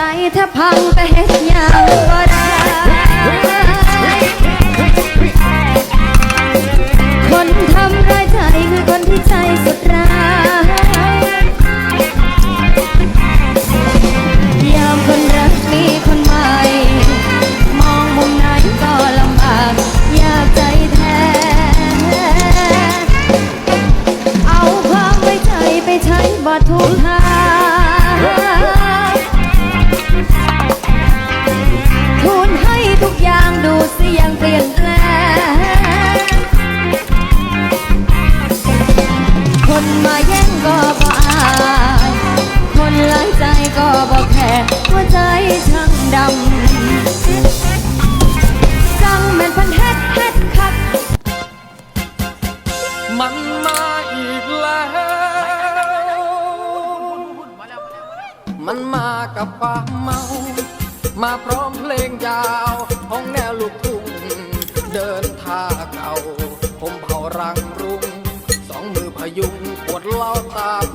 ใจถ้าพังไปเฮ็ดยังก็ได้คนทำร้ายใจคือคนที่ใจสุดร้ายยามคนรักมีคนใหม่ มองมุมไหนก็ลำบากอยากใจแท้ เอาความไว้ใจไปใช้บ่ทุกทาง ดูสียงเปลี่ยนแปลงคนมาแย่งก็บ่อาคนหลายใจก็บ่แค่หัวใจช่างดำจังแม่นพันเฮ็ดเฮ็ดคัก มันมาอีกแล้ว มันมากับความเมา มาพร้อมเพลงยาว เดินท่าเก่า ผมเผารังรุง สองมือพยุงปวดเล่าตาม